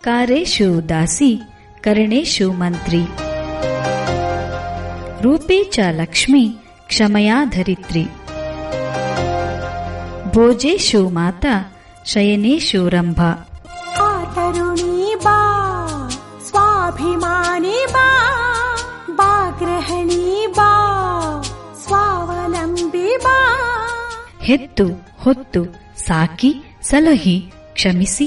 ಕಾರೇಶು ದಾಸಿ ಕರಣೇಶು ಮಂತ್ರಿ ರೂಪೇ ಚ ಲಕ್ಷ್ಮಿ ಕ್ಷಮಯಾ ಧರಿತ್ರಿ ಭೋಜೇಶು ಮಾತಾ ಶಯನೇಶು ರಂಭಾ तरुणी बा स्वाभिमानी बा बा गृहिणी बा स्वावलम्बी बा ಹೆತ್ತು ಹೊತ್ತು ಸಾಕಿ ಸಲಹಿ ಕ್ಷಮಿಸಿ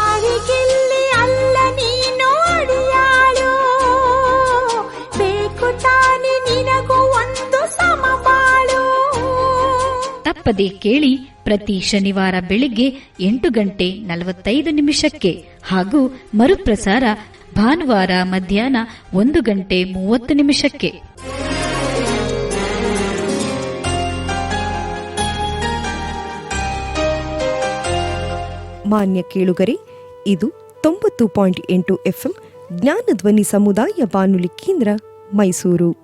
ತಪ್ಪದೆ ಕೇಳಿ ಪ್ರತಿ ಶನಿವಾರ ಬೆಳಿಗ್ಗೆ ಎಂಟು ಗಂಟೆ ನಲವತ್ತೈದು ನಿಮಿಷಕ್ಕೆ ಹಾಗೂ ಮರುಪ್ರಸಾರ ಭಾನುವಾರ ಮಧ್ಯಾಹ್ನ ಒಂದು ಗಂಟೆ ಮೂವತ್ತು ನಿಮಿಷಕ್ಕೆ. ಮಾನ್ಯ ಕೇಳುಗರೆ, ಇದು ತೊಂಬತ್ತು ಪಾಯಿಂಟ್ ಎಂಟು ಎಫ್ಎಂ ಜ್ಞಾನಧ್ವನಿ ಸಮುದಾಯ ಬಾನುಲಿ ಕೇಂದ್ರ ಮೈಸೂರು.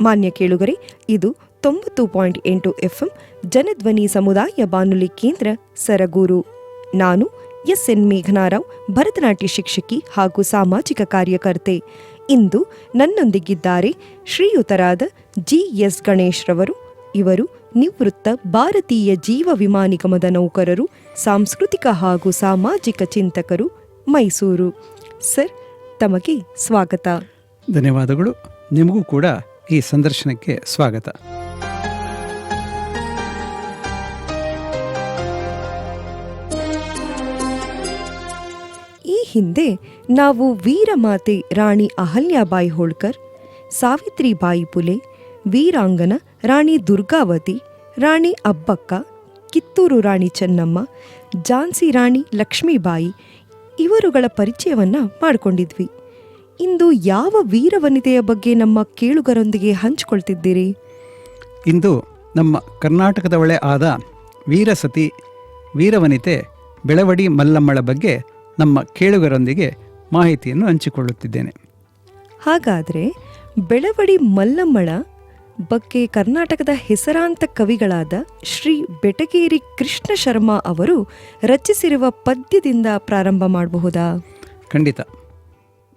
ಮಾನ್ಯ ಕೇಳುಗರೆ, ಇದು ತೊಂಬತ್ತು ಪಾಯಿಂಟ್ ಎಂಟು ಎಫ್ಎಂ ಜನಧ್ವನಿ ಸಮುದಾಯ ಬಾನುಲಿ ಕೇಂದ್ರ ಸರಗೂರು. ನಾನು ಎಸ್ ಎನ್ ಮೇಘನಾರಾವ್, ಭರತನಾಟ್ಯ ಶಿಕ್ಷಕಿ ಹಾಗೂ ಸಾಮಾಜಿಕ ಕಾರ್ಯಕರ್ತೆ. ಇಂದು ನನ್ನೊಂದಿಗಿದ್ದಾರೆ ಶ್ರೀಯುತರಾದ ಜಿ ಎಸ್ ಗಣೇಶ್ರವರು ಇವರು ನಿವೃತ್ತ ಭಾರತೀಯ ಜೀವ ವಿಮಾ ನಿಗಮದ ನೌಕರರು, ಸಾಂಸ್ಕೃತಿಕ ಹಾಗೂ ಸಾಮಾಜಿಕ ಚಿಂತಕರು, ಮೈಸೂರು. ಸರ್, ತಮಗೆ ಸ್ವಾಗತ. ಧನ್ಯವಾದಗಳು. ನಿಮಗೂ ಕೂಡ ಈ ಸಂದರ್ಶನಕ್ಕೆ ಸ್ವಾಗತ. ಹಿಂದೆ ನಾವು ವೀರಮಾತೆ ರಾಣಿ ಅಹಲ್ಯಾಬಾಯಿ ಹೋಳ್ಕರ್, ಸಾವಿತ್ರಿಬಾಯಿ ಪುಲೆ, ವೀರಾಂಗನ ರಾಣಿ ದುರ್ಗಾವತಿ, ರಾಣಿ ಅಬ್ಬಕ್ಕ, ಕಿತ್ತೂರು ರಾಣಿ ಚೆನ್ನಮ್ಮ ಝಾನ್ಸಿ ರಾಣಿ ಲಕ್ಷ್ಮೀಬಾಯಿ ಇವರುಗಳ ಪರಿಚಯವನ್ನು ಮಾಡಿಕೊಂಡಿದ್ವಿ. ಇಂದು ಯಾವ ವೀರವನಿತೆಯ ಬಗ್ಗೆ ನಮ್ಮ ಕೇಳುಗರೊಂದಿಗೆ ಹಂಚಿಕೊಳ್ತಿದ್ದೀರಿ? ಇಂದು ನಮ್ಮ ಕರ್ನಾಟಕದವಳೆ ಆದ ವೀರಸತಿ, ವೀರವನಿತೆ ಬೆಳವಡಿ ಮಲ್ಲಮ್ಮಳ ಬಗ್ಗೆ ನಮ್ಮ ಕೇಳುಗರೊಂದಿಗೆ ಮಾಹಿತಿಯನ್ನು ಹಂಚಿಕೊಳ್ಳುತ್ತಿದ್ದೇನೆ. ಹಾಗಾದರೆ ಬೆಳವಡಿ ಮಲ್ಲಮ್ಮಳ ಬಗ್ಗೆ ಕರ್ನಾಟಕದ ಹೆಸರಾಂತ ಕವಿಗಳಾದ ಶ್ರೀ ಬೆಟಗೇರಿ ಕೃಷ್ಣ ಶರ್ಮಾ ಅವರು ರಚಿಸಿರುವ ಪದ್ಯದಿಂದ ಪ್ರಾರಂಭ ಮಾಡಬಹುದಾ? ಖಂಡಿತ.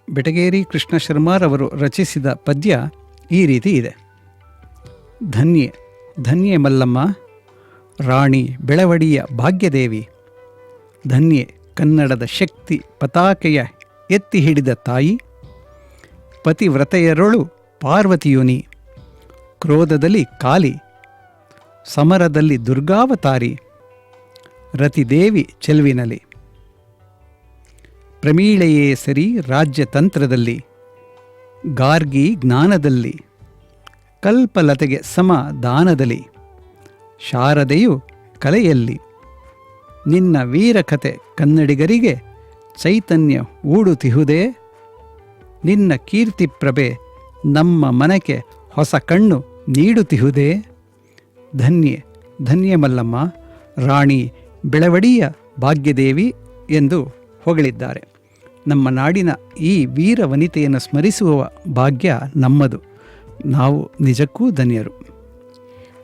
ಬೆಟಗೇರಿ ಕೃಷ್ಣ ಶರ್ಮಾರವರು ರಚಿಸಿದ ಪದ್ಯ ಈ ರೀತಿ ಇದೆ. ಧನ್ಯೆ ಧನ್ಯೆ ಮಲ್ಲಮ್ಮ ರಾಣಿ ಬೆಳವಡಿಯ ಭಾಗ್ಯದೇವಿ. ಧನ್ಯೆ ಕನ್ನಡದ ಶಕ್ತಿ ಪತಾಕೆಯ ಎತ್ತಿ ಹಿಡಿದ ತಾಯಿ, ಪತಿವ್ರತೆಯರೊಳು ಪಾರ್ವತಿಯುನಿ, ಕ್ರೋಧದಲ್ಲಿ ಕಾಲಿ, ಸಮರದಲ್ಲಿ ದುರ್ಗಾವತಾರಿ, ರತಿದೇವಿ ಚೆಲುವಿನಲಿ. ಪ್ರಮೀಳೆಯೇ ಸರಿ ರಾಜ್ಯತಂತ್ರದಲ್ಲಿ ಗಾರ್ಗಿ ಜ್ಞಾನದಲ್ಲಿ, ಕಲ್ಪಲತೆಗೆ ಸಮ ದಾನದಲ್ಲಿ, ಶಾರದೆಯು ಕಲೆಯಲ್ಲಿ. ನಿನ್ನ ವೀರಕತೆ ಕನ್ನಡಿಗರಿಗೆ ಚೈತನ್ಯ ಊಡುತಿಹುದೇ? ನಿನ್ನ ಕೀರ್ತಿ ಪ್ರಭೆ ನಮ್ಮ ಮನಕ್ಕೆ ಹೊಸ ಕಣ್ಣು ನೀಡುತಿಹುದೇ? ಧನ್ಯೆ, ಧನ್ಯ ಮಲ್ಲಮ್ಮ, ರಾಣಿ ಬೆಳವಡಿಯ ಭಾಗ್ಯದೇವಿ ಎಂದು ಹೊಗಳಿದ್ದಾರೆ. ನಮ್ಮ ನಾಡಿನ ಈ ವೀರ ವನಿತೆಯನ್ನು ಸ್ಮರಿಸುವ ಭಾಗ್ಯ ನಮ್ಮದು. ನಾವು ನಿಜಕ್ಕೂ ಧನ್ಯರು.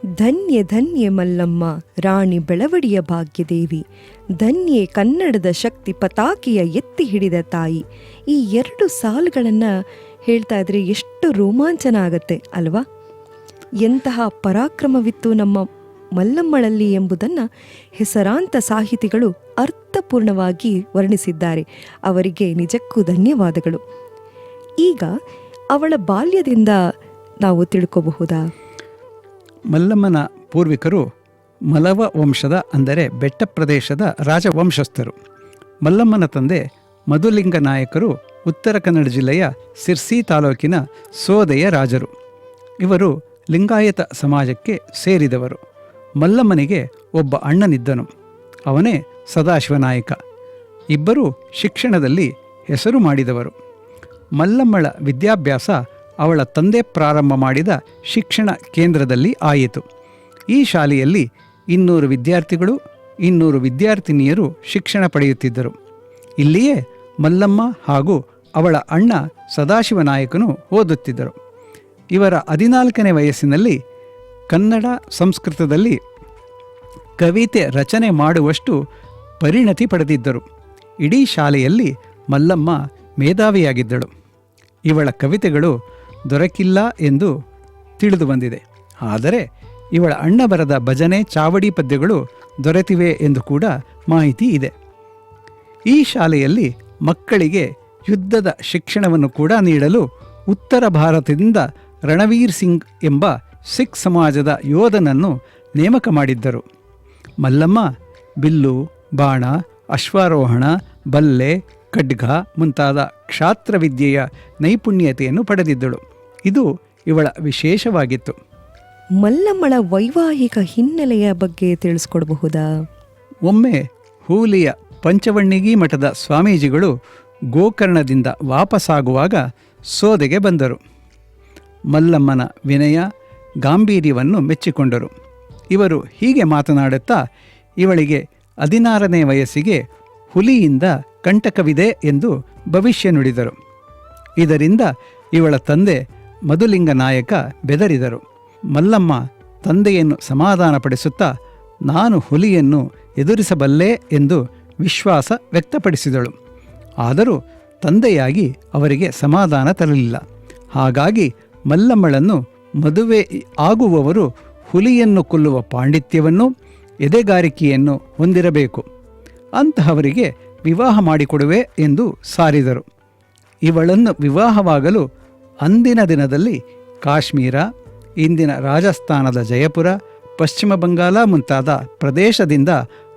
ಧನ್ಯ ಧನ್ಯ ಮಲ್ಲಮ್ಮ, ರಾಣಿ ಬೆಳವಡಿಯ ಭಾಗ್ಯದೇವಿ, ಧನ್ಯೆ ಕನ್ನಡದ ಶಕ್ತಿ ಪತಾಕೆಯ ಎತ್ತಿ ಹಿಡಿದ ತಾಯಿ. ಈ ಎರಡು ಸಾಲುಗಳನ್ನು ಹೇಳ್ತಾ ಇದ್ರೆ ಎಷ್ಟು ರೋಮಾಂಚನ ಆಗತ್ತೆ ಅಲ್ವಾ? ಎಂತಹ ಪರಾಕ್ರಮವಿತ್ತು ನಮ್ಮ ಮಲ್ಲಮ್ಮಳಲ್ಲಿ ಎಂಬುದನ್ನು ಹೆಸರಾಂತ ಸಾಹಿತಿಗಳು ಅರ್ಥಪೂರ್ಣವಾಗಿ ವರ್ಣಿಸಿದ್ದಾರೆ. ಅವರಿಗೆ ನಿಜಕ್ಕೂ ಧನ್ಯವಾದಗಳು. ಈಗ ಅವಳ ಬಾಲ್ಯದಿಂದ ನಾವು ತಿಳ್ಕೋಬಹುದಾ? ಮಲ್ಲಮ್ಮನ ಪೂರ್ವಿಕರು ಮಲವ ವಂಶದ ಅಂದರೆ ಬೆಟ್ಟ ಪ್ರದೇಶದ ರಾಜವಂಶಸ್ಥರು. ಮಲ್ಲಮ್ಮನ ತಂದೆ ಮಧುಲಿಂಗ ನಾಯಕರು ಉತ್ತರ ಕನ್ನಡ ಜಿಲ್ಲೆಯ ಸಿರ್ಸಿ ತಾಲೂಕಿನ ಸೋದೆಯ ರಾಜರು. ಇವರು ಲಿಂಗಾಯತ ಸಮಾಜಕ್ಕೆ ಸೇರಿದವರು. ಮಲ್ಲಮ್ಮನಿಗೆ ಒಬ್ಬ ಅಣ್ಣನಿದ್ದನು. ಅವನೇ ಸದಾಶಿವನಾಯಕ ಇಬ್ಬರೂ ಶಿಕ್ಷಣದಲ್ಲಿ ಹೆಸರು ಮಾಡಿದವರು. ಮಲ್ಲಮ್ಮಳ ವಿದ್ಯಾಭ್ಯಾಸ ಅವಳ ತಂದೆ ಪ್ರಾರಂಭ ಮಾಡಿದ ಶಿಕ್ಷಣ ಕೇಂದ್ರದಲ್ಲಿ ಆಯಿತು. ಈ ಶಾಲೆಯಲ್ಲಿ ಇನ್ನೂರು ವಿದ್ಯಾರ್ಥಿಗಳು, ಇನ್ನೂರು ವಿದ್ಯಾರ್ಥಿನಿಯರು ಶಿಕ್ಷಣ ಪಡೆಯುತ್ತಿದ್ದರು. ಇಲ್ಲಿಯೇ ಮಲ್ಲಮ್ಮ ಹಾಗೂ ಅವಳ ಅಣ್ಣ ಸದಾಶಿವ ನಾಯಕನು ಓದುತ್ತಿದ್ದರು. ಇವರ ಹದಿನಾಲ್ಕನೇ ವಯಸ್ಸಿನಲ್ಲಿ ಕನ್ನಡ ಸಂಸ್ಕೃತದಲ್ಲಿ ಕವಿತೆ ರಚನೆ ಮಾಡುವಷ್ಟು ಪರಿಣತಿ ಪಡೆದಿದ್ದರು. ಇಡೀ ಶಾಲೆಯಲ್ಲಿ ಮಲ್ಲಮ್ಮ ಮೇಧಾವಿಯಾಗಿದ್ದಳು. ಇವಳ ಕವಿತೆಗಳು ದೊರಕಿಲ್ಲ ಎಂದು ತಿಳಿದು ಬಂದಿದೆ. ಆದರೆ ಇವಳ ಅಣ್ಣ ಬರದ ಭಜನೆ, ಚಾವಡಿ ಪದ್ಯಗಳು ದೊರೆತಿವೆ ಎಂದು ಕೂಡ ಮಾಹಿತಿ ಇದೆ. ಈ ಶಾಲೆಯಲ್ಲಿ ಮಕ್ಕಳಿಗೆ ಯುದ್ಧದ ಶಿಕ್ಷಣವನ್ನು ಕೂಡ ನೀಡಲು ಉತ್ತರ ಭಾರತದಿಂದ ರಣವೀರ್ ಸಿಂಗ್ ಎಂಬ ಸಿಖ್ ಸಮಾಜದ ಯೋಧನನ್ನು ನೇಮಕ ಮಾಡಿದ್ದರು. ಮಲ್ಲಮ್ಮ, ಬಿಲ್ಲು, ಬಾಣ, ಅಶ್ವಾರೋಹಣ, ಬಲ್ಲೆ, ಖಡ್ಗ ಮುಂತಾದ ಕ್ಷಾತ್ರವಿದ್ಯೆಯ ನೈಪುಣ್ಯತೆಯನ್ನು ಪಡೆದಿದ್ದಳು. ಇದು ಇವಳ ವಿಶೇಷವಾಗಿತ್ತು. ಮಲ್ಲಮ್ಮಳ ವೈವಾಹಿಕ ಹಿನ್ನೆಲೆಯ ಬಗ್ಗೆ ತಿಳಿಸ್ಕೊಡಬಹುದಾ? ಒಮ್ಮೆ ಹೂಲಿಯ ಪಂಚವಣ್ಣಿಗಿ ಮಠದ ಸ್ವಾಮೀಜಿಗಳು ಗೋಕರ್ಣದಿಂದ ವಾಪಸ್ಸಾಗುವಾಗ ಸೋದೆಗೆ ಬಂದರು. ಮಲ್ಲಮ್ಮನ ವಿನಯ ಗಾಂಭೀರ್ಯವನ್ನು ಮೆಚ್ಚಿಕೊಂಡರು. ಇವರು ಹೀಗೆ ಮಾತನಾಡುತ್ತಾ ಇವಳಿಗೆ ಹದಿನಾರನೇ ವಯಸ್ಸಿಗೆ ಹುಲಿಯಿಂದ ಕಂಟಕವಿದೆ ಎಂದು ಭವಿಷ್ಯ ನುಡಿದರು. ಇದರಿಂದ ಇವಳ ತಂದೆ ಮಧುಲಿಂಗ ನಾಯಕ ಬೆದರಿದರು. ಮಲ್ಲಮ್ಮ ತಂದೆಯನ್ನು ಸಮಾಧಾನಪಡಿಸುತ್ತಾ, ನಾನು ಹುಲಿಯನ್ನು ಎದುರಿಸಬಲ್ಲೆ ಎಂದು ವಿಶ್ವಾಸ ವ್ಯಕ್ತಪಡಿಸಿದಳು. ಆದರೂ ತಂದೆಯಾಗಿ ಅವರಿಗೆ ಸಮಾಧಾನ ತರಲಿಲ್ಲ. ಹಾಗಾಗಿ ಮಲ್ಲಮ್ಮಳನ್ನು ಮದುವೆ ಆಗುವವರು ಹುಲಿಯನ್ನು ಕೊಲ್ಲುವ ಪಾಂಡಿತ್ಯವನ್ನು, ಎದೆಗಾರಿಕೆಯನ್ನು ಹೊಂದಿರಬೇಕು. ಅಂತಹವರಿಗೆ ವಿವಾಹ ಮಾಡಿಕೊಡುವೆ ಎಂದು ಸಾರಿದರು. ಇವಳನ್ನು ವಿವಾಹವಾಗಲು ಅಂದಿನ ದಿನದಲ್ಲಿ ಕಾಶ್ಮೀರ, ಇಂದಿನ ರಾಜಸ್ಥಾನದ ಜಯಪುರ, ಪಶ್ಚಿಮ ಬಂಗಾಲ ಮುಂತಾದ ಪ್ರದೇಶದಿಂದ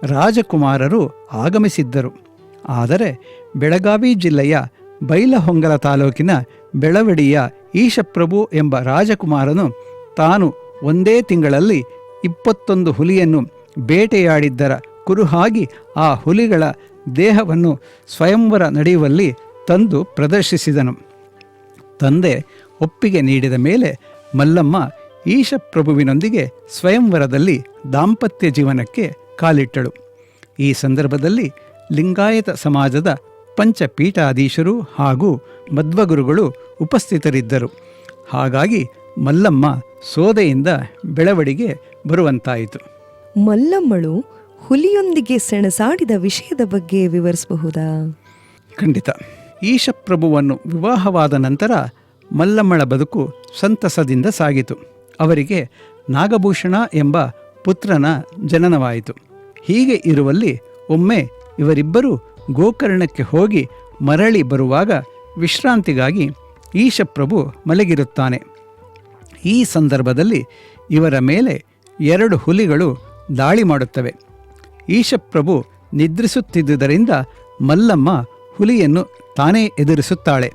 ರಾಜಕುಮಾರರು ಆಗಮಿಸಿದ್ದರು. ಆದರೆ ಬೆಳಗಾವಿ ಜಿಲ್ಲೆಯ ಬೈಲಹೊಂಗಲ ತಾಲೂಕಿನ ಬೆಳವಡಿಯ ಈಶಪ್ರಭು ಎಂಬ ರಾಜಕುಮಾರನು ತಾನು ಒಂದೇ ತಿಂಗಳಲ್ಲಿ ಇಪ್ಪತ್ತೊಂದು ಹುಲಿಯನ್ನು ಬೇಟೆಯಾಡಿದ್ದರ ಕುರುಹಾಗಿ ಆ ಹುಲಿಗಳ ದೇಹವನ್ನು ಸ್ವಯಂವರ ನಡೆಯುವಲ್ಲಿ ತಂದು ಪ್ರದರ್ಶಿಸಿದನು. ತಂದೆ ಒಪ್ಪಿಗೆ ನೀಡಿದ ಮೇಲೆ ಮಲ್ಲಮ್ಮ ಈಶಪ್ರಭುವಿನೊಂದಿಗೆ ಸ್ವಯಂವರದಲ್ಲಿ ದಾಂಪತ್ಯ ಜೀವನಕ್ಕೆ ಕಾಲಿಟ್ಟಳು. ಈ ಸಂದರ್ಭದಲ್ಲಿ ಲಿಂಗಾಯತ ಸಮಾಜದ ಪಂಚಪೀಠಾಧೀಶರು ಹಾಗೂ ಮಧ್ವಗುರುಗಳು ಉಪಸ್ಥಿತರಿದ್ದರು. ಹಾಗಾಗಿ ಮಲ್ಲಮ್ಮ ಸೋದೆಯಿಂದ ಬೆಳವಡಿಗೆ ಬರುವಂತಾಯಿತು. ಮಲ್ಲಮ್ಮಳು ಹುಲಿಯೊಂದಿಗೆ ಸೆಣಸಾಡಿದ ವಿಷಯದ ಬಗ್ಗೆ ವಿವರಿಸಬಹುದಾ? ಖಂಡಿತ. ಈಶಪ್ರಭುವನ್ನು ವಿವಾಹವಾದ ನಂತರ ಮಲ್ಲಮ್ಮಳ ಬದುಕು ಸಂತಸದಿಂದ ಸಾಗಿತು. ಅವರಿಗೆ ನಾಗಭೂಷಣ ಎಂಬ ಪುತ್ರನ ಜನನವಾಯಿತು. ಹೀಗೆ ಇರುವಲ್ಲಿ ಒಮ್ಮೆ ಇವರಿಬ್ಬರೂ ಗೋಕರ್ಣಕ್ಕೆ ಹೋಗಿ ಮರಳಿ ಬರುವಾಗ ವಿಶ್ರಾಂತಿಗಾಗಿ ಈಶಪ್ರಭು ಮಲಗಿರುತ್ತಾನೆ. ಈ ಸಂದರ್ಭದಲ್ಲಿ ಇವರ ಮೇಲೆ ಎರಡು ಹುಲಿಗಳು ದಾಳಿ ಮಾಡುತ್ತವೆ. ಈಶಪ್ರಭು ನಿದ್ರಿಸುತ್ತಿದ್ದುದರಿಂದ ಮಲ್ಲಮ್ಮ ಹುಲಿಯನ್ನು ತಾನೇ ಎದುರಿಸುತ್ತಾಳೆ.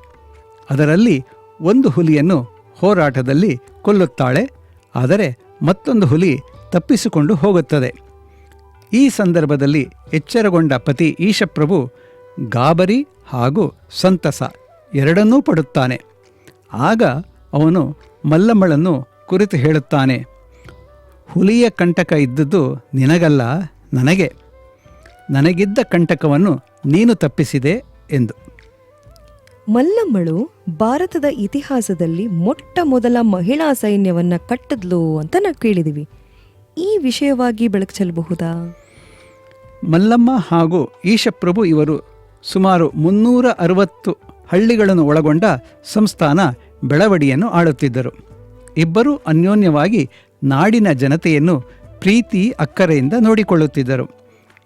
ಅದರಲ್ಲಿ ಒಂದು ಹುಲಿಯನ್ನು ಹೋರಾಟದಲ್ಲಿ ಕೊಲ್ಲುತ್ತಾಳೆ. ಆದರೆ ಮತ್ತೊಂದು ಹುಲಿ ತಪ್ಪಿಸಿಕೊಂಡು ಹೋಗುತ್ತದೆ. ಈ ಸಂದರ್ಭದಲ್ಲಿ ಎಚ್ಚರಗೊಂಡ ಪತಿ ಈಶಪ್ರಭು ಗಾಬರಿ ಹಾಗೂ ಸಂತಸ ಎರಡನ್ನೂ ಪಡುತ್ತಾನೆ. ಆಗ ಅವನು ಮಲ್ಲಮ್ಮಳನ್ನು ಕುರಿತು ಹೇಳುತ್ತಾನೆ, ಹುಲಿಯ ಕಂಟಕ ಇದ್ದದ್ದು ನಿನಗಲ್ಲ, ನನಗೆ. ನನಗಿದ್ದ ಕಂಟಕವನ್ನು ನೀನು ತಪ್ಪಿಸಿದೆ ಎಂದು. ಮಲ್ಲಮ್ಮಳು ಭಾರತದ ಇತಿಹಾಸದಲ್ಲಿ ಮೊಟ್ಟ ಮೊದಲ ಮಹಿಳಾ ಸೈನ್ಯವನ್ನು ಕಟ್ಟಿದ್ಲು ಅಂತ ನಾವು ಕೇಳಿದೀವಿ. ಈ ವಿಷಯವಾಗಿ ಬೆಳಕು ಚೆಲ್ಲಬಹುದಾ? ಮಲ್ಲಮ್ಮ ಹಾಗೂ ಈಶಪ್ರಭು ಇವರು ಸುಮಾರು ಮುನ್ನೂರ ಅರವತ್ತು ಹಳ್ಳಿಗಳನ್ನು ಒಳಗೊಂಡ ಸಂಸ್ಥಾನ ಬೆಳವಡಿಯನ್ನು ಆಳುತ್ತಿದ್ದರು. ಇಬ್ಬರೂ ಅನ್ಯೋನ್ಯವಾಗಿ ನಾಡಿನ ಜನತೆಯನ್ನು ಪ್ರೀತಿ ಅಕ್ಕರೆಯಿಂದ ನೋಡಿಕೊಳ್ಳುತ್ತಿದ್ದರು.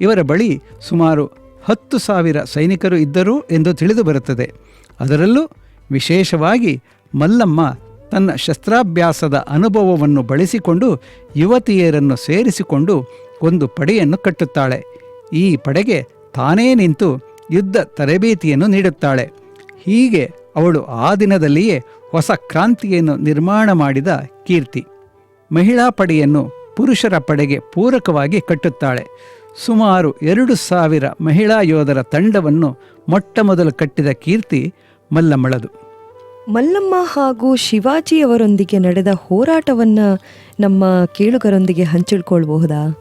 ಇವರ ಬಳಿ ಸುಮಾರು ಹತ್ತು ಸಾವಿರ ಸೈನಿಕರು ಇದ್ದರು ಎಂದು ತಿಳಿದು ಬರುತ್ತದೆ. ಅದರಲ್ಲೂ ವಿಶೇಷವಾಗಿ ಮಲ್ಲಮ್ಮ ತನ್ನ ಶಸ್ತ್ರಾಭ್ಯಾಸದ ಅನುಭವವನ್ನು ಬಳಸಿಕೊಂಡು ಯುವತಿಯರನ್ನು ಸೇರಿಸಿಕೊಂಡು ಒಂದು ಪಡೆಯನ್ನು ಕಟ್ಟುತ್ತಾಳೆ. ಈ ಪಡೆಗೆ ತಾನೇ ನಿಂತು ಯುದ್ಧ ತರಬೇತಿಯನ್ನು ನೀಡುತ್ತಾಳೆ. ಹೀಗೆ ಅವಳು ಆ ದಿನದಲ್ಲಿಯೇ ಹೊಸ ಕ್ರಾಂತಿಯನ್ನು ನಿರ್ಮಾಣ ಮಾಡಿದ ಕೀರ್ತಿ. ಮಹಿಳಾ ಪಡೆಯನ್ನು ಪುರುಷರ ಪಡೆಗೆ ಪೂರಕವಾಗಿ ಕಟ್ಟುತ್ತಾಳೆ. ಸುಮಾರು ಎರಡು ಸಾವಿರ ಮಹಿಳಾ ಯೋಧರ ತಂಡವನ್ನು ಮೊಟ್ಟಮೊದಲು ಕಟ್ಟಿದ ಕೀರ್ತಿ ಮಲ್ಲಮ್ಮಳದು. ಮಲ್ಲಮ್ಮ ಹಾಗೂ ಶಿವಾಜಿಯವರೊಂದಿಗೆ ನಡೆದ ಹೋರಾಟವನ್ನ ನಮ್ಮ ಕೇಳುಗರೊಂದಿಗೆ ಹಂಚಿಕೊಳ್ಳಬಹುದಾ?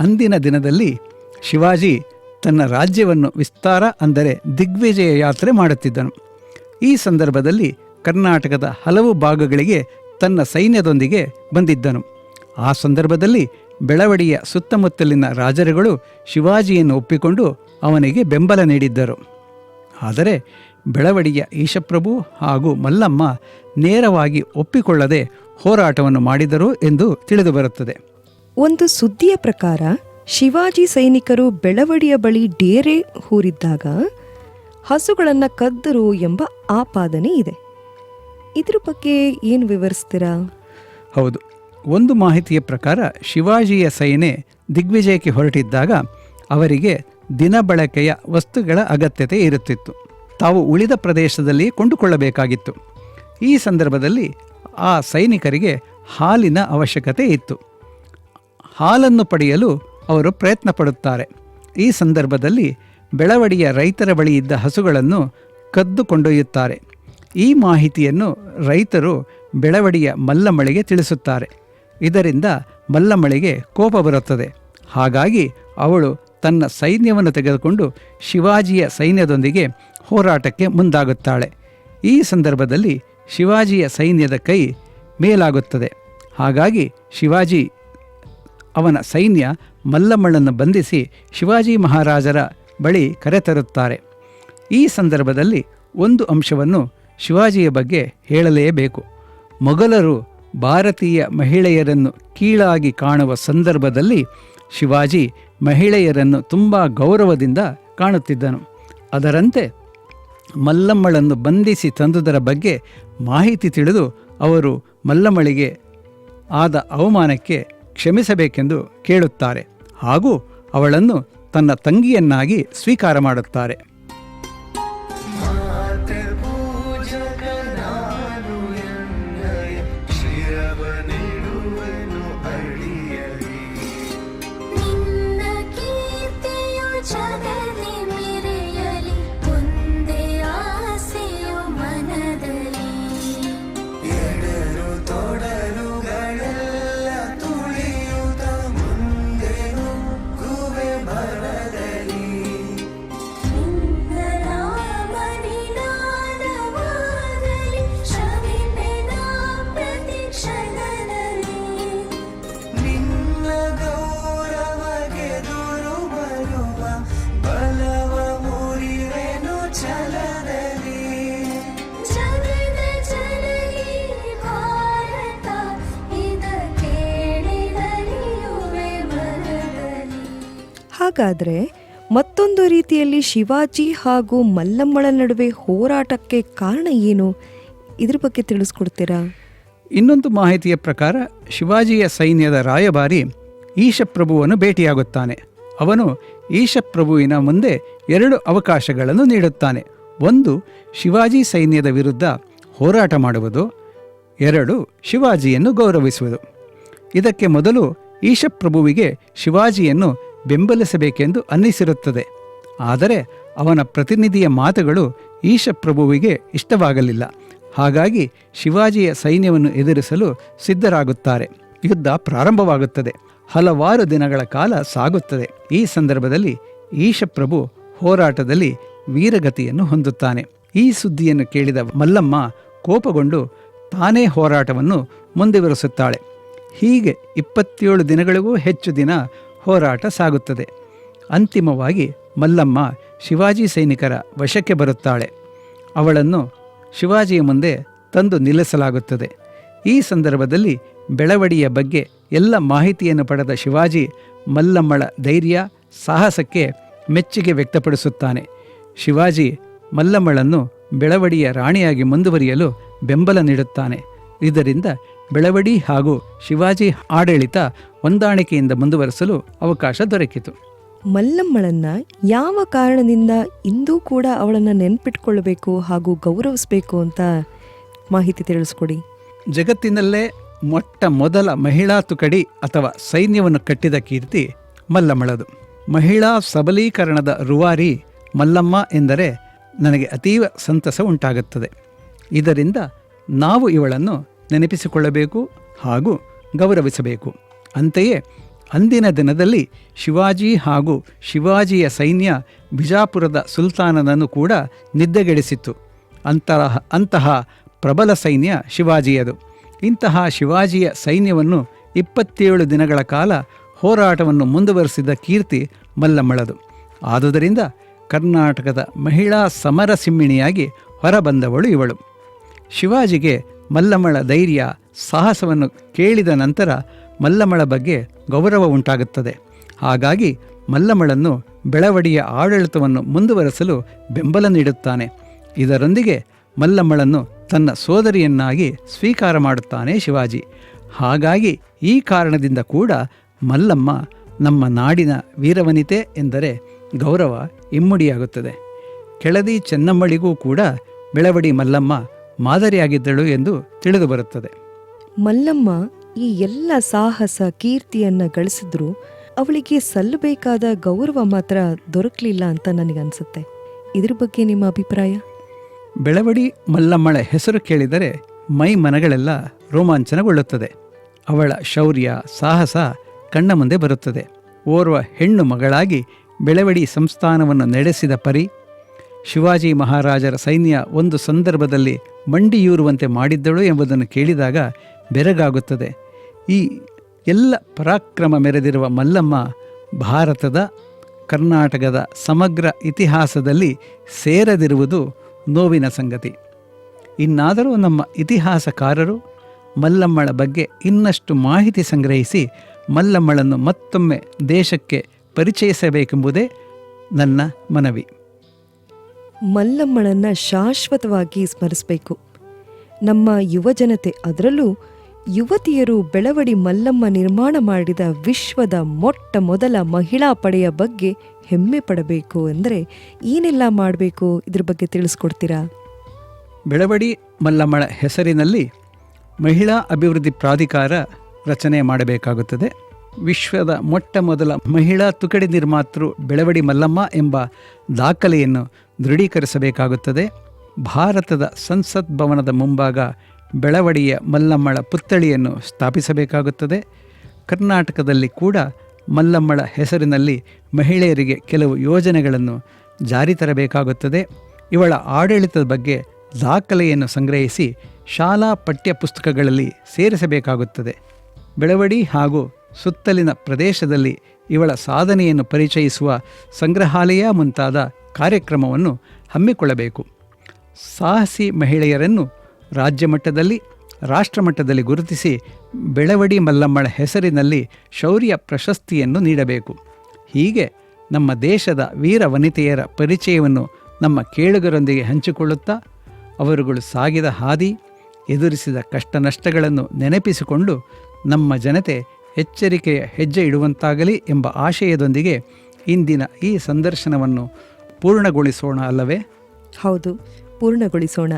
ಅಂದಿನ ದಿನದಲ್ಲಿ ಶಿವಾಜಿ ತನ್ನ ರಾಜ್ಯವನ್ನು ವಿಸ್ತಾರ ಅಂದರೆ ದಿಗ್ವಿಜಯ ಯಾತ್ರೆ ಮಾಡುತ್ತಿದ್ದನು. ಈ ಸಂದರ್ಭದಲ್ಲಿ ಕರ್ನಾಟಕದ ಹಲವು ಭಾಗಗಳಿಗೆ ತನ್ನ ಸೈನ್ಯದೊಂದಿಗೆ ಬಂದಿದ್ದನು. ಆ ಸಂದರ್ಭದಲ್ಲಿ ಬೆಳವಡಿಯ ಸುತ್ತಮುತ್ತಲಿನ ರಾಜರುಗಳು ಶಿವಾಜಿಯನ್ನು ಒಪ್ಪಿಕೊಂಡು ಅವನಿಗೆ ಬೆಂಬಲ ನೀಡಿದ್ದರು. ಆದರೆ ಬೆಳವಡಿಯ ಈಶಪ್ರಭು ಹಾಗೂ ಮಲ್ಲಮ್ಮ ನೇರವಾಗಿ ಒಪ್ಪಿಕೊಳ್ಳದೆ ಹೋರಾಟವನ್ನು ಮಾಡಿದರು ಎಂದು ತಿಳಿದುಬರುತ್ತದೆ. ಒಂದು ಸುದ್ದಿಯ ಪ್ರಕಾರ ಶಿವಾಜಿ ಸೈನಿಕರು ಬೆಳವಡಿಯ ಬಳಿ ಡೇರೆ ಹೂರಿದ್ದಾಗ ಹಸುಗಳನ್ನು ಕದ್ದರು ಎಂಬ ಆಪಾದನೆ ಇದೆ. ಇದ್ರ ಬಗ್ಗೆ ಏನು ವಿವರಿಸ್ತೀರಾ? ಹೌದು ಒಂದು ಮಾಹಿತಿಯ ಪ್ರಕಾರ ಶಿವಾಜಿಯ ಸೈನೆ ದಿಗ್ವಿಜಯಕ್ಕೆ ಹೊರಟಿದ್ದಾಗ ಅವರಿಗೆ ದಿನಬಳಕೆಯ ವಸ್ತುಗಳ ಅಗತ್ಯತೆ ಇರುತ್ತಿತ್ತು. ತಾವು ಉಳಿದ ಪ್ರದೇಶದಲ್ಲಿ ಕೊಂಡುಕೊಳ್ಳಬೇಕಾಗಿತ್ತು. ಈ ಸಂದರ್ಭದಲ್ಲಿ ಆ ಸೈನಿಕರಿಗೆ ಹಾಲಿನ ಅವಶ್ಯಕತೆ ಇತ್ತು. ಹಾಲನ್ನು ಪಡೆಯಲು ಅವರು ಪ್ರಯತ್ನ ಪಡುತ್ತಾರೆ. ಈ ಸಂದರ್ಭದಲ್ಲಿ ಬೆಳವಡಿಯ ರೈತರ ಬಳಿ ಇದ್ದ ಹಸುಗಳನ್ನು ಕದ್ದು ಕೊಂಡೊಯ್ಯುತ್ತಾರೆ. ಈ ಮಾಹಿತಿಯನ್ನು ರೈತರು ಬೆಳವಡಿಯ ಮಲ್ಲಮ್ಮಳಿಗೆ ತಿಳಿಸುತ್ತಾರೆ. ಇದರಿಂದ ಮಲ್ಲಮ್ಮಳಿಗೆ ಕೋಪ ಬರುತ್ತದೆ. ಹಾಗಾಗಿ ಅವಳು ತನ್ನ ಸೈನ್ಯವನ್ನು ತೆಗೆದುಕೊಂಡು ಶಿವಾಜಿಯ ಸೈನ್ಯದೊಂದಿಗೆ ಹೋರಾಟಕ್ಕೆ ಮುಂದಾಗುತ್ತಾಳೆ. ಈ ಸಂದರ್ಭದಲ್ಲಿ ಶಿವಾಜಿಯ ಸೈನ್ಯದ ಕೈ ಮೇಲಾಗುತ್ತದೆ. ಹಾಗಾಗಿ ಶಿವಾಜಿ ಅವನ ಸೈನ್ಯ ಮಲ್ಲಮ್ಮಳನ್ನು ಬಂಧಿಸಿ ಶಿವಾಜಿ ಮಹಾರಾಜರ ಬಳಿ ಕರೆತರುತ್ತಾರೆ. ಈ ಸಂದರ್ಭದಲ್ಲಿ ಒಂದು ಅಂಶವನ್ನು ಶಿವಾಜಿಯ ಬಗ್ಗೆ ಹೇಳಲೇಬೇಕು. ಮೊಘಲರು ಭಾರತೀಯ ಮಹಿಳೆಯರನ್ನು ಕೀಳಾಗಿ ಕಾಣುವ ಸಂದರ್ಭದಲ್ಲಿ ಶಿವಾಜಿ ಮಹಿಳೆಯರನ್ನು ತುಂಬ ಗೌರವದಿಂದ ಕಾಣುತ್ತಿದ್ದನು. ಅದರಂತೆ ಮಲ್ಲಮ್ಮಳನ್ನು ಬಂಧಿಸಿ ತಂದುದರ ಬಗ್ಗೆ ಮಾಹಿತಿ ತಿಳಿದು ಅವರು ಮಲ್ಲಮ್ಮಳಿಗೆ ಆದ ಅವಮಾನಕ್ಕೆ ಕ್ಷಮಿಸಬೇಕೆಂದು ಕೇಳುತ್ತಾರೆ ಹಾಗೂ ಅವಳನ್ನು ತನ್ನ ತಂಗಿಯನ್ನಾಗಿ ಸ್ವೀಕಾರ ಮಾಡುತ್ತಾರೆ. ಹಾಗಾದ್ರೆ ಮತ್ತೊಂದು ರೀತಿಯಲ್ಲಿ ಶಿವಾಜಿ ಹಾಗೂ ಮಲ್ಲಮ್ಮಳ ನಡುವೆ ಹೋರಾಟಕ್ಕೆ ಕಾರಣ ಏನು? ಇದ್ರ ಬಗ್ಗೆ ತಿಳಿಸ್ಕೊಡ್ತೀರಾ? ಇನ್ನೊಂದು ಮಾಹಿತಿಯ ಪ್ರಕಾರ, ಶಿವಾಜಿಯ ಸೈನ್ಯದ ರಾಯಭಾರಿ ಈಶಪ್ರಭುವನ್ನು ಭೇಟಿಯಾಗುತ್ತಾನೆ. ಅವನು ಈಶಪ್ರಭುವಿನ ಮುಂದೆ ಎರಡು ಅವಕಾಶಗಳನ್ನು ನೀಡುತ್ತಾನೆ. ಒಂದು, ಶಿವಾಜಿ ಸೈನ್ಯದ ವಿರುದ್ಧ ಹೋರಾಟ ಮಾಡುವುದು. ಎರಡು, ಶಿವಾಜಿಯನ್ನು ಗೌರವಿಸುವುದು. ಇದಕ್ಕೆ ಮೊದಲು ಈಶಪ್ರಭುವಿಗೆ ಶಿವಾಜಿಯನ್ನು ಬೆಂಬಲಿಸಬೇಕೆಂದು ಅನ್ನಿಸಿರುತ್ತದೆ. ಆದರೆ ಅವನ ಪ್ರತಿನಿಧಿಯ ಮಾತುಗಳು ಈಶಪ್ರಭುವಿಗೆ ಇಷ್ಟವಾಗಲಿಲ್ಲ. ಹಾಗಾಗಿ ಶಿವಾಜಿಯ ಸೈನ್ಯವನ್ನು ಎದುರಿಸಲು ಸಿದ್ಧರಾಗುತ್ತಾರೆ. ಯುದ್ಧ ಪ್ರಾರಂಭವಾಗುತ್ತದೆ. ಹಲವಾರು ದಿನಗಳ ಕಾಲ ಸಾಗುತ್ತದೆ. ಈ ಸಂದರ್ಭದಲ್ಲಿ ಈಶಪ್ರಭು ಹೋರಾಟದಲ್ಲಿ ವೀರಗತಿಯನ್ನು ಹೊಂದುತ್ತಾನೆ. ಈ ಸುದ್ದಿಯನ್ನು ಕೇಳಿದ ಮಲ್ಲಮ್ಮ ಕೋಪಗೊಂಡು ತಾನೇ ಹೋರಾಟವನ್ನು ಮುಂದುವರಿಸುತ್ತಾಳೆ. ಹೀಗೆ ಇಪ್ಪತ್ತೇಳು ದಿನಗಳಿಗೂ ಹೆಚ್ಚು ದಿನ ಹೋರಾಟ ಸಾಗುತ್ತದೆ. ಅಂತಿಮವಾಗಿ ಮಲ್ಲಮ್ಮ ಶಿವಾಜಿ ಸೈನಿಕರ ವಶಕ್ಕೆ ಬರುತ್ತಾಳೆ. ಅವಳನ್ನು ಶಿವಾಜಿಯ ಮುಂದೆ ತಂದು ನಿಲ್ಲಿಸಲಾಗುತ್ತದೆ. ಈ ಸಂದರ್ಭದಲ್ಲಿ ಬೆಳವಡಿಯ ಬಗ್ಗೆ ಎಲ್ಲ ಮಾಹಿತಿಯನ್ನು ಪಡೆದ ಶಿವಾಜಿ ಮಲ್ಲಮ್ಮಳ ಧೈರ್ಯ ಸಾಹಸಕ್ಕೆ ಮೆಚ್ಚುಗೆ ವ್ಯಕ್ತಪಡಿಸುತ್ತಾನೆ. ಶಿವಾಜಿ ಮಲ್ಲಮ್ಮಳನ್ನು ಬೆಳವಡಿಯ ರಾಣಿಯಾಗಿ ಮುಂದುವರಿಯಲು ಬೆಂಬಲ ನೀಡುತ್ತಾನೆ. ಇದರಿಂದ ಬೆಳವಡಿ ಹಾಗೂ ಶಿವಾಜಿ ಆಡಳಿತ ಹೊಂದಾಣಿಕೆಯಿಂದ ಮುಂದುವರೆಸಲು ಅವಕಾಶ ದೊರಕಿತು. ಮಲ್ಲಮ್ಮಳನ್ನ ಯಾವ ಕಾರಣದಿಂದ ಇಂದೂ ಕೂಡ ಅವಳನ್ನು ನೆನ್ಪಿಟ್ಕೊಳ್ಬೇಕು ಹಾಗೂ ಗೌರವಿಸಬೇಕು ಅಂತ ಮಾಹಿತಿ ತಿಳಿಸ್ಕೊಡಿ. ಜಗತ್ತಿನಲ್ಲೇ ಮೊಟ್ಟ ಮೊದಲ ಮಹಿಳಾ ತುಕಡಿ ಅಥವಾ ಸೈನ್ಯವನ್ನು ಕಟ್ಟಿದ ಕೀರ್ತಿ ಮಲ್ಲಮ್ಮಳದು. ಮಹಿಳಾ ಸಬಲೀಕರಣದ ರುವಾರಿ ಮಲ್ಲಮ್ಮ ಎಂದರೆ ನನಗೆ ಅತೀವ ಸಂತಸ ಉಂಟಾಗುತ್ತದೆ. ಇದರಿಂದ ನಾವು ಇವಳನ್ನು ನೆನಪಿಸಿಕೊಳ್ಳಬೇಕು ಹಾಗೂ ಗೌರವಿಸಬೇಕು. ಅಂತೆಯೇ ಅಂದಿನ ದಿನದಲ್ಲಿ ಶಿವಾಜಿ ಹಾಗೂ ಶಿವಾಜಿಯ ಸೈನ್ಯ ಬಿಜಾಪುರದ ಸುಲ್ತಾನನನ್ನು ಕೂಡ ನಿದ್ದೆಗೆಡಿಸಿತ್ತು. ಅಂತಹ ಅಂತಹ ಪ್ರಬಲ ಸೈನ್ಯ ಶಿವಾಜಿಯದು. ಇಂತಹ ಶಿವಾಜಿಯ ಸೈನ್ಯವನ್ನು ಇಪ್ಪತ್ತೇಳು ದಿನಗಳ ಕಾಲ ಹೋರಾಟವನ್ನು ಮುಂದುವರೆಸಿದ ಕೀರ್ತಿ ಮಲ್ಲಮ್ಮಳದು. ಆದುದರಿಂದ ಕರ್ನಾಟಕದ ಮಹಿಳಾ ಸಮರ ಸಿಮ್ಮಿಣಿಯಾಗಿ ಹೊರಬಂದವಳು ಇವಳು. ಶಿವಾಜಿಗೆ ಮಲ್ಲಮ್ಮಳ ಧೈರ್ಯ ಸಾಹಸವನ್ನು ಕೇಳಿದ ನಂತರ ಮಲ್ಲಮ್ಮಳ ಬಗ್ಗೆ ಗೌರವ ಉಂಟಾಗುತ್ತದೆ. ಹಾಗಾಗಿ ಮಲ್ಲಮ್ಮಳನ್ನು ಬೆಳವಡಿಯ ಆಡಳಿತವನ್ನು ಮುಂದುವರೆಸಲು ಬೆಂಬಲ ನೀಡುತ್ತಾನೆ. ಇದರೊಂದಿಗೆ ಮಲ್ಲಮ್ಮಳನ್ನು ತನ್ನ ಸೋದರಿಯನ್ನಾಗಿ ಸ್ವೀಕಾರ ಮಾಡುತ್ತಾನೆ ಶಿವಾಜಿ. ಹಾಗಾಗಿ ಈ ಕಾರಣದಿಂದ ಕೂಡ ಮಲ್ಲಮ್ಮ ನಮ್ಮ ನಾಡಿನ ವೀರವನಿತೆ ಎಂದರೆ ಗೌರವ ಇಮ್ಮುಡಿಯಾಗುತ್ತದೆ. ಕೆಳದಿ ಚೆನ್ನಮ್ಮಳಿಗೂ ಕೂಡ ಬೆಳವಡಿ ಮಲ್ಲಮ್ಮ ಮಾದರಿಯಾಗಿದ್ದಳು ಎಂದು ತಿಳಿದುಬರುತ್ತದೆ ಮಲ್ಲಮ್ಮ ಈ ಎಲ್ಲ ಸಾಹಸ ಕೀರ್ತಿಯನ್ನ ಗಳಿಸಿದ್ರು ಅವಳಿಗೆ ಸಲ್ಲಬೇಕಾದ ಗೌರವ ಮಾತ್ರ ದೊರಕಲಿಲ್ಲ ಅಂತ ನನಗನ್ಸುತ್ತೆ ಇದ್ರ ಬಗ್ಗೆ ನಿಮ್ಮ ಅಭಿಪ್ರಾಯ? ಬೆಳವಡಿ ಮಲ್ಲಮ್ಮಳ ಹೆಸರು ಕೇಳಿದರೆ ಮೈ ಮನಗಳೆಲ್ಲ ರೋಮಾಂಚನಗೊಳ್ಳುತ್ತದೆ. ಅವಳ ಶೌರ್ಯ ಸಾಹಸ ಕಣ್ಣ ಮುಂದೆ ಬರುತ್ತದೆ. ಓರ್ವ ಹೆಣ್ಣು ಮಗಳಾಗಿ ಬೆಳವಡಿ ಸಂಸ್ಥಾನವನ್ನು ನಡೆಸಿದ ಪರಿ ಶಿವಾಜಿ ಮಹಾರಾಜರ ಸೈನ್ಯ ಒಂದು ಸಂದರ್ಭದಲ್ಲಿ ಮಂಡಿಯೂರುವಂತೆ ಮಾಡಿದ್ದಳು ಎಂಬುದನ್ನು ಕೇಳಿದಾಗ ಬೆರಗಾಗುತ್ತದೆ. ಈ ಎಲ್ಲ ಪರಾಕ್ರಮ ಮೆರೆದಿರುವ ಮಲ್ಲಮ್ಮ ಭಾರತದ, ಕರ್ನಾಟಕದ ಸಮಗ್ರ ಇತಿಹಾಸದಲ್ಲಿ ಸೇರದಿರುವುದು ನೋವಿನ ಸಂಗತಿ. ಇನ್ನಾದರೂ ನಮ್ಮ ಇತಿಹಾಸಕಾರರು ಮಲ್ಲಮ್ಮಳ ಬಗ್ಗೆ ಇನ್ನಷ್ಟು ಮಾಹಿತಿ ಸಂಗ್ರಹಿಸಿ ಮಲ್ಲಮ್ಮಳನ್ನು ಮತ್ತೊಮ್ಮೆ ದೇಶಕ್ಕೆ ಪರಿಚಯಿಸಬೇಕೆಂಬುದೇ ನನ್ನ ಮನವಿ. ಮಲ್ಲಮ್ಮಳನ್ನ ಶಾಶ್ವತವಾಗಿ ಸ್ಮರಿಸಬೇಕು. ನಮ್ಮ ಯುವಜನತೆ ಅದರಲ್ಲೂ ಯುವತಿಯರು ಬೆಳವಡಿ ಮಲ್ಲಮ್ಮ ನಿರ್ಮಾಣ ಮಾಡಿದ ವಿಶ್ವದ ಮೊಟ್ಟ ಮೊದಲ ಮಹಿಳಾ ಪಡೆಯ ಬಗ್ಗೆ ಹೆಮ್ಮೆ ಪಡಬೇಕು ಅಂದರೆ ಏನೆಲ್ಲ ಮಾಡಬೇಕು ಇದ್ರ ಬಗ್ಗೆ ತಿಳಿಸ್ಕೊಡ್ತೀರಾ? ಬೆಳವಡಿ ಮಲ್ಲಮ್ಮಳ ಹೆಸರಿನಲ್ಲಿ ಮಹಿಳಾ ಅಭಿವೃದ್ಧಿ ಪ್ರಾಧಿಕಾರ ರಚನೆ ಮಾಡಬೇಕಾಗುತ್ತದೆ. ವಿಶ್ವದ ಮೊಟ್ಟ ಮೊದಲ ಮಹಿಳಾ ತುಕಡಿ ನಿರ್ಮಾತೃ ಬೆಳವಡಿ ಮಲ್ಲಮ್ಮ ಎಂಬ ದಾಖಲೆಯನ್ನು ದೃಢೀಕರಿಸಬೇಕಾಗುತ್ತದೆ. ಭಾರತದ ಸಂಸತ್ ಭವನದ ಮುಂಭಾಗ ಬೆಳವಡಿಯ ಮಲ್ಲಮ್ಮಳ ಪುತ್ಥಳಿಯನ್ನು ಸ್ಥಾಪಿಸಬೇಕಾಗುತ್ತದೆ. ಕರ್ನಾಟಕದಲ್ಲಿ ಕೂಡ ಮಲ್ಲಮ್ಮಳ ಹೆಸರಿನಲ್ಲಿ ಮಹಿಳೆಯರಿಗೆ ಕೆಲವು ಯೋಜನೆಗಳನ್ನು ಜಾರಿ ತರಬೇಕಾಗುತ್ತದೆ. ಇವಳ ಆಡಳಿತದ ಬಗ್ಗೆ ದಾಖಲೆಯನ್ನು ಸಂಗ್ರಹಿಸಿ ಶಾಲಾ ಪಠ್ಯ ಪುಸ್ತಕಗಳಲ್ಲಿ ಸೇರಿಸಬೇಕಾಗುತ್ತದೆ. ಬೆಳವಡಿ ಹಾಗೂ ಸುತ್ತಲಿನ ಪ್ರದೇಶದಲ್ಲಿ ಇವಳ ಸಾಧನೆಯನ್ನು ಪರಿಚಯಿಸುವ ಸಂಗ್ರಹಾಲಯ ಮುಂತಾದ ಕಾರ್ಯಕ್ರಮವನ್ನು ಹಮ್ಮಿಕೊಳ್ಳಬೇಕು. ಸಾಹಸಿ ಮಹಿಳೆಯರನ್ನು ರಾಜ್ಯ ಮಟ್ಟದಲ್ಲಿ ರಾಷ್ಟ್ರಮಟ್ಟದಲ್ಲಿ ಗುರುತಿಸಿ ಬೆಳವಡಿ ಮಲ್ಲಮ್ಮಳ ಹೆಸರಿನಲ್ಲಿ ಶೌರ್ಯ ಪ್ರಶಸ್ತಿಯನ್ನು ನೀಡಬೇಕು. ಹೀಗೆ ನಮ್ಮ ದೇಶದ ವೀರ ವನಿತೆಯರ ಪರಿಚಯವನ್ನು ನಮ್ಮ ಕೇಳುಗರೊಂದಿಗೆ ಹಂಚಿಕೊಳ್ಳುತ್ತಾ, ಅವರುಗಳು ಸಾಗಿದ ಹಾದಿ, ಎದುರಿಸಿದ ಕಷ್ಟ ನಷ್ಟಗಳನ್ನು ನೆನಪಿಸಿಕೊಂಡು ನಮ್ಮ ಜನತೆ ಎಚ್ಚರಿಕೆಯ ಹೆಜ್ಜೆ ಇಡುವಂತಾಗಲಿ ಎಂಬ ಆಶಯದೊಂದಿಗೆ ಇಂದಿನ ಈ ಸಂದರ್ಶನವನ್ನು ಪೂರ್ಣಗೊಳಿಸೋಣ ಅಲ್ಲವೇ? ಹೌದು ಪೂರ್ಣಗೊಳಿಸೋಣ.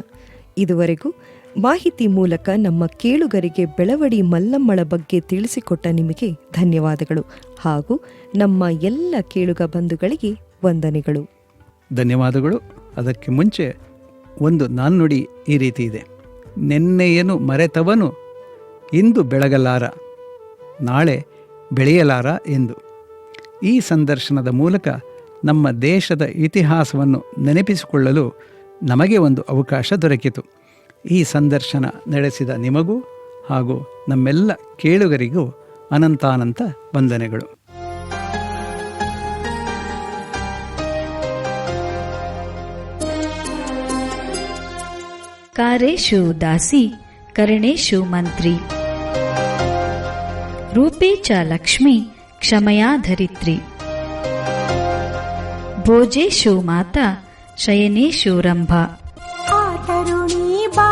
ಇದುವರೆಗೂ ಮಾಹಿತಿ ಮೂಲಕ ನಮ್ಮ ಕೇಳುಗರಿಗೆ ಬೆಳವಡಿ ಮಲ್ಲಮ್ಮಳ ಬಗ್ಗೆ ತಿಳಿಸಿಕೊಟ್ಟ ನಿಮಗೆ ಧನ್ಯವಾದಗಳು ಹಾಗೂ ನಮ್ಮ ಎಲ್ಲ ಕೇಳುಗ ಬಂಧುಗಳಿಗೆ ವಂದನೆಗಳು. ಧನ್ಯವಾದಗಳು. ಅದಕ್ಕೆ ಮುಂಚೆ ಒಂದು ನಾನ್ನುಡಿ ಈ ರೀತಿ ಇದೆ. ನೆನ್ನೆಯನು ಮರೆತವನು ಇಂದು ಬೆಳಗಲಾರ. ನಾಳೆ ಬೆಳೆಯಲಾರ ಎಂದು. ಈ ಸಂದರ್ಶನದ ಮೂಲಕ ನಮ್ಮ ದೇಶದ ಇತಿಹಾಸವನ್ನು ನೆನಪಿಸಿಕೊಳ್ಳಲು ನಮಗೆ ಒಂದು ಅವಕಾಶ ದೊರಕಿತು. ಈ ಸಂದರ್ಶನ ನಡೆಸಿದ ನಿಮಗೂ ಹಾಗೂ ನಮ್ಮೆಲ್ಲ ಕೇಳುಗರಿಗೂ ಅನಂತಾನಂತ ವಂದನೆಗಳು. ಕಾರೇಶು ದಾಸಿ, ಕರಣೇಶು ಮಂತ್ರಿ. ರೂಪೇ ಚ ಲಕ್ಷ್ಮಿ ಕ್ಷಮಯಾ ಧರಿತ್ರಿ. ಭೋಜೇಶು ಮಾತಾ ಶಯನೇಶು ರಂಭಾ. ಆತರುಣಿ ಬಾ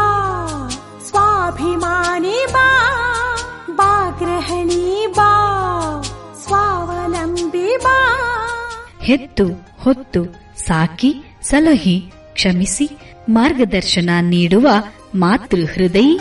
ಸ್ವಾಭಿಮಾನಿ ಬಾ ಬಾ ಗೃಹಿಣಿ ಬಾ ಸ್ವಾವಲಂಬಿ ಬಾ. ಹೆತ್ತು ಹೊತ್ತು ಸಾಕಿ ಸಲಹಿ ಕ್ಷಮಿಸಿ ಮಾರ್ಗದರ್ಶನ ನೀಡುವ ಮಾತೃ ಹೃದಯಿ